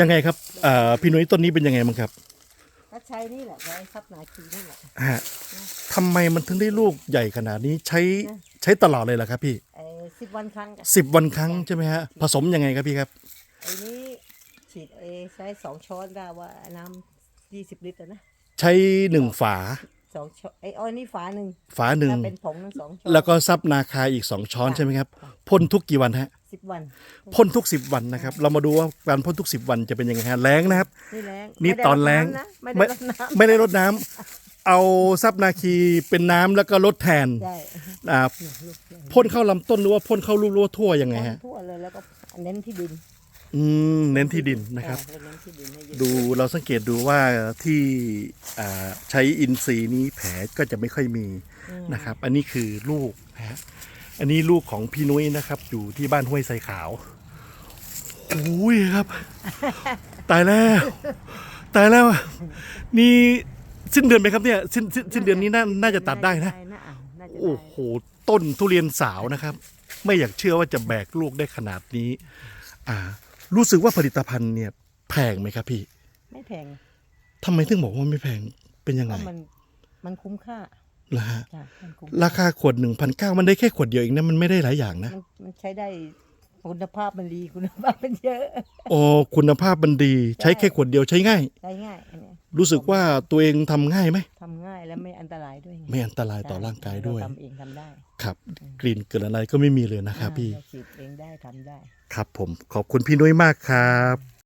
ยังไงครับเอ่อพี่นุ้ยต้นนี้เป็นยังไงบ้างครับก็ใช้นี่แหละใช้ซับนาคีนี่แหละฮะทำไมมันถึงได้ลูกใหญ่ขนาดนี้ใช้นะใช้ตลอดเลยเหรอครับพี่ไอ้สิบวันครั้งกันสิบวันครั้งใช่ไหมฮะผสมยังไงครับพี่ครับไอ้นี้ฉีดเอใช้สองช้อนได้ว่าน้ำยี่สิบลิตรอะนะใช้หนึ่งฝาสองช้อนไอ้อ้อยนี่ฝาหนึ่งฝาหนึ่งถ้าเป็นผงทั้งสองช้อนแล้วก็ซับนาคาอีกสองช้อนใช่ไหมครับพ่นทุกกี่วันฮะ สิบวันพ่นทุกสิบวันนะครับ เรามาดูว่าการพ่นทุกสิบวันจะเป็นยังไงฮะแรงนะครับ นี่แรงนี่ไม่ได้ตอนแรงดำนะไม่ได้รดน้ไม่ได้รดน้ำเอาซับนาคีเป็นน้ำแล้วก็ลดแทนำได้อ่าพ่นเข้าลำต้นหรือว่าพ่นเข้าลูกหรือว่าทั่วยังไงพ่นฮะทั่วเลยแล้วก็เน้นที่ดินอืมเน้นที่ดินนะครับเออเน้นที่ดินให้เยอะดูเราสังเกตดูว่าที่อ่าใช้อินทรีย์นี้แผลก็จะไม่ค่อยมีนะครับ อันนี้คือลูกนะฮะ อันนี้ลูกของพี่นุ้ยนะครับ อยู่ที่บ้านห้วยไซขาวโอ้ยครับ ตายแล้ว ตายแล้ว นี่สิ้นเดือนไหมครับเนี่ยสิ้นสิ้นสิ้นเดือนนี้น่าน่าจะตัดได้นะน่าอะน่าจะได้โอ้โห ต้นทุเรียนสาวนะครับ ไม่อยากเชื่อว่าจะแบกลูกได้ขนาดนี้ อ่า รู้สึกว่าผลิตภัณฑ์เนี่ยแพงไหมครับพี่ไม่แพงทำไมถึงบอกว่าไม่แพงเป็นยังเพไงราะมันมันคุ้มค่า ล่ะฮะจ้ะมันคุ้มราคาขวดหนึ่งพันเก้ามันได้แค่ขวดเดียวเองนะมันไม่ได้หลายอย่างนะมันมันใช้ได้คุณภาพมันดีคุณภาพมันเยอะอ๋อคุณภาพมันดีใช้แค่ขวดเดียวใช้ง่าย ใช้ง่ายอันเนี้ยรู้สึกว่าตัวเองทำง่ายไหม ทำง่ายและไม่อันตรายด้วยงไม่อันตรายต่อร่างกายด้วย เทำเองทำได้ครับ กลิ่นเกิดอะไรก็ไม่มีเลยนะครับพี่ อ่าเราฉีดเองได้ทำได้ ครับผมขอบคุณพี่นุ้ยมากครับ